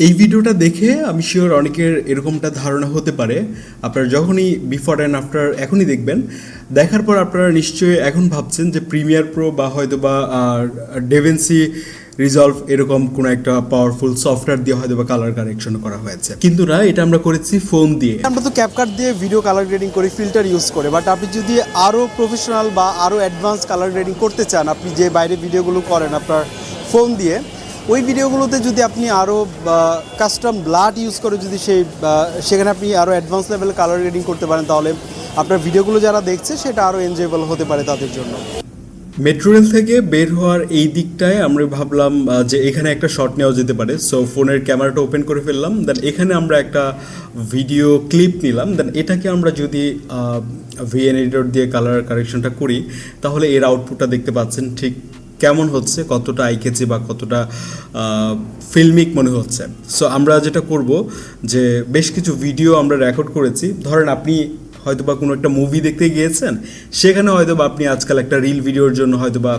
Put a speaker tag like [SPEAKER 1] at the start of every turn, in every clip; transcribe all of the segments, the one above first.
[SPEAKER 1] এই ভিডিওটা দেখে আমি শিওর অনেকের এরকমটা ধারণা হতে পারে। আপনারা যখনই বিফোর অ্যান্ড আফটার এখনই দেখবেন, দেখার পর আপনারা নিশ্চয়ই এখন ভাবছেন যে প্রিমিয়ার প্রো বা হয়তো বা ডেভেন্সি রিজলভ এরকম কোনো একটা পাওয়ারফুল সফটওয়্যার দিয়ে হয়তো বা কালার কারেকশন করা হয়েছে। কিন্তু না, এটা আমরা করেছি ফোন দিয়ে।
[SPEAKER 2] আমরা তো ক্যাপকাট দিয়ে ভিডিও কালার গ্রেডিং করি ফিল্টার ইউজ করে। বাট আপনি যদি আরও প্রফেশনাল বা আরও অ্যাডভান্স কালার গ্রেডিং করতে চান, আপনি যে বাইরে ভিডিওগুলো করেন আপনার ফোন দিয়ে ওই ভিডিওগুলোতে যদি আপনি আরও কাস্টম ব্লাড ইউজ করে যদি সেই সেখানে আপনি আরও অ্যাডভান্স লেভেলে কালার গ্রেডিং করতে পারেন, তাহলে আপনার ভিডিওগুলো যারা দেখছে, সেটা আরও এনজয়েবল হতে পারে তাদের জন্য।
[SPEAKER 1] মেট্রো রেল থেকে বের হওয়ার এই দিকটায় আমরা ভাবলাম যে এখানে একটা শট নেওয়া যেতে পারে। সো ফোনের ক্যামেরাটা ওপেন করে ফেললাম দেন এখানে আমরা একটা ভিডিও ক্লিপ নিলাম। দেন এটাকে আমরা যদি ভিএন এডিটর দিয়ে কালার কারেকশনটা করি, তাহলে এর আউটপুটটা দেখতে পাচ্ছেন ঠিক কেমন হচ্ছে, কতটা আইকেছে বা কতটা ফিল্মিক মনে হচ্ছে। সো আমরা যেটা করব যে, বেশ কিছু ভিডিও আমরা রেকর্ড করেছি। ধরেন আপনি হয়তো বা কোনো একটা মুভি দেখতে গিয়েছেন, সেখানে হয়তো বা আপনি আজকাল একটা রিল ভিডিওর জন্য হয়তো বা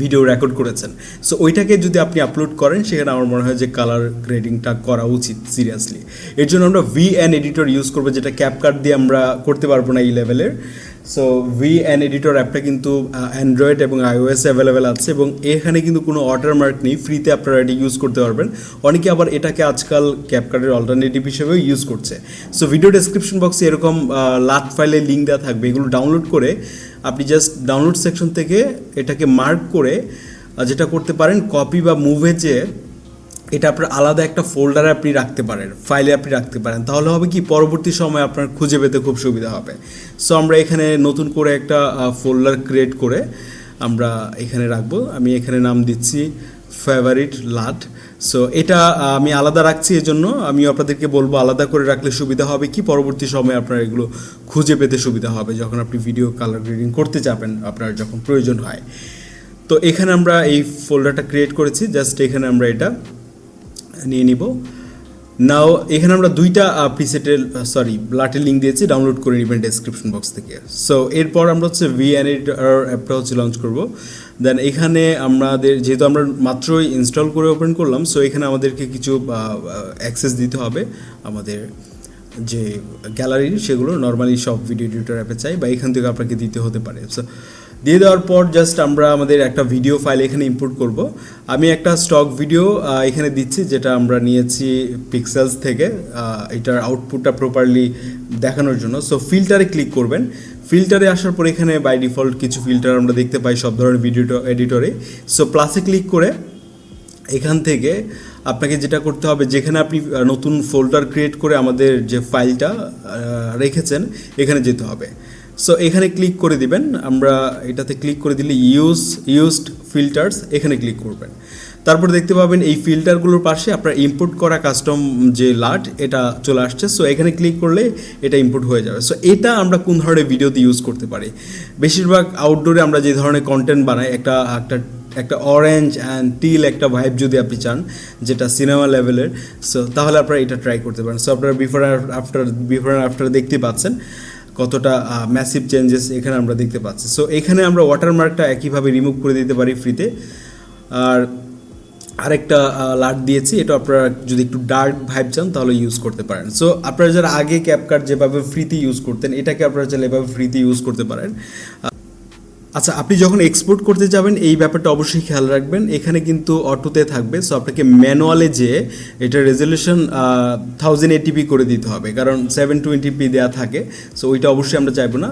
[SPEAKER 1] ভিডিও রেকর্ড করেছেন। সো ওইটাকে যদি আপনি আপলোড করেন, সেখানে আমার মনে হয় যে কালার গ্রেডিংটা করা উচিত সিরিয়াসলি এর জন্য আমরা ভি অ্যান এডিটর ইউজ করব, যেটা ক্যাপকাট দিয়ে আমরা করতে পারব না এই লেভেলের সো ভি অ্যান এডিটর অ্যাপটা কিন্তু অ্যান্ড্রয়েড এবং আইওএস অ্যাভেলেবেল আছে এবং এখানে কিন্তু কোনো ওয়াটারমার্ক নেই ফ্রিতে আপনারা এটি ইউজ করতে পারবেন। অনেকে আবার এটাকে আজকাল ক্যাপকার্টের অল্টারনেটিভ হিসেবেও ইউজ করছে। সো ভিডিও ডেসক্রিপশন বক্সে এরকম লাট ফাইলের লিঙ্ক দেওয়া থাকবে, এগুলো ডাউনলোড করে আপনি জাস্ট ডাউনলোড সেকশন থেকে এটাকে মার্ক করে যেটা করতে পারেন কপি বা মুভে যে এটা আপনার আলাদা একটা ফোল্ডারে আপনি রাখতে পারেন ফাইলে আপনি রাখতে পারেন। তাহলে হবে কি, পরবর্তী সময় আপনার খুঁজে পেতে খুব সুবিধা হবে। সো আমরা এখানে নতুন করে একটা ফোল্ডার ক্রিয়েট করে আমরা এখানে রাখব। আমি এখানে নাম দিচ্ছি ফেভারিট লাট সো এটা আমি আলাদা রাখছি এজন্য। আমি আপনাদেরকে বলব, আলাদা করে রাখলে সুবিধা হবে কি, পরবর্তী সময়ে আপনার এগুলো খুঁজে পেতে সুবিধা হবে। যখন আপনি ভিডিও কালার গ্রেডিং করতে যাবেন, আপনার যখন প্রয়োজন হয়। তো, এখানে আমরা এই ফোল্ডারটা ক্রিয়েট করেছি। জাস্ট এখানে আমরা এটা নিয়ে নিব। নাও এখানে আমরা দুইটা প্রিসেটের সরি ব্লাটের লিঙ্ক দিয়েছি ডাউনলোড করে নেবেন ডেসক্রিপশন বক্স থেকে। সো এরপর আমরা হচ্ছে ভি এডিটর অ্যাপটা হচ্ছে লঞ্চ করব। দেন এখানে আমাদের, যেহেতু আমরা মাত্রই ইনস্টল করে ওপেন করলাম সো এখানে আমাদেরকে কিছু অ্যাক্সেস দিতে হবে আমাদের যে গ্যালারি সেগুলো। নর্মালি সব ভিডিও এডিটর অ্যাপে চাই বা এখান থেকে আপনাকে দিতে হতে পারে। সো দিয়ে দেওয়ার পর জাস্ট আমরা আমাদের একটা ভিডিও ফাইল এখানে ইম্পোর্ট করব। আমি একটা স্টক ভিডিও এখানে দিচ্ছি, যেটা আমরা নিয়েছি পিক্সেলস থেকে এটার আউটপুটটা প্রপারলি দেখানোর জন্য। সো ফিল্টারে ক্লিক করবেন। ফিল্টারে আসার পর এখানে বাই ডিফল্ট কিছু ফিল্টার আমরা দেখতে পাই সব ধরনের ভিডিও এডিটরে সো প্লাসে ক্লিক করে এখান থেকে আপনাকে যেটা করতে হবে, যেখানে আপনি নতুন ফোল্ডার ক্রিয়েট করে আমাদের যে ফাইলটা রেখেছেন, এখানে যেতে হবে। সো এখানে ক্লিক করে দিবেন। আমরা এটাতে ক্লিক করে দিলে ইউজ ইউজড ফিল্টার্স এখানে ক্লিক করবেন। তারপর দেখতে পাবেন এই ফিল্টারগুলোর পাশে আপনার ইম্পোর্ট করা কাস্টম যে লাট, এটা চলে আসছে। সো এখানে ক্লিক করলে এটা ইম্পোর্ট হয়ে যাবে। সো এটা আমরা কোন ধরনের ভিডিওতে ইউজ করতে পারি? বেশিরভাগ আউটডোরে আমরা যে ধরনের কন্টেন্ট বানাই, একটা একটা একটা অরেঞ্জ অ্যান্ড টিল একটা ভাইব যদি আপনি চান, যেটা সিনেমা লেভেলের সো তাহলে আপনারা এটা ট্রাই করতে পারেন। সো আপনারা বিফোর আফটার বিফোর আফটার দেখতে পাচ্ছেন। কতটা ম্যাসিভ চেঞ্জেস এখানে আমরা দেখতে পাচ্ছি। সো এখানে আমরা ওয়াটারমার্কটা একইভাবে রিমুভ করে দিতে পারি ফ্রিতে আর আরেকটা লাট দিয়েছি, এটা আপনারা যদি একটু ডার্ক ভাইব চান, তাহলে ইউজ করতে পারেন। সো আপনারা যারা আগে ক্যাপকার্ট যেভাবে ফ্রিতে ইউজ করতেন, এটাকে আপনারা চাইলে এভাবে ফ্রিতে ইউজ করতে পারেন। আচ্ছা আপনি যখন এক্সপোর্ট করতে যাবেন, এই ব্যাপারটা অবশ্যই খেয়াল রাখবেন। এখানে কিন্তু অটোতে থাকবে সো আপনাকে ম্যানুয়ালে যে এটা রেজলিউশন থাউজেন্ড এটিপি করে দিতে হবে, কারণ সেভেন টোয়েন্টি পি দেওয়া থাকে সো ওইটা অবশ্যই আমরা চাইব না।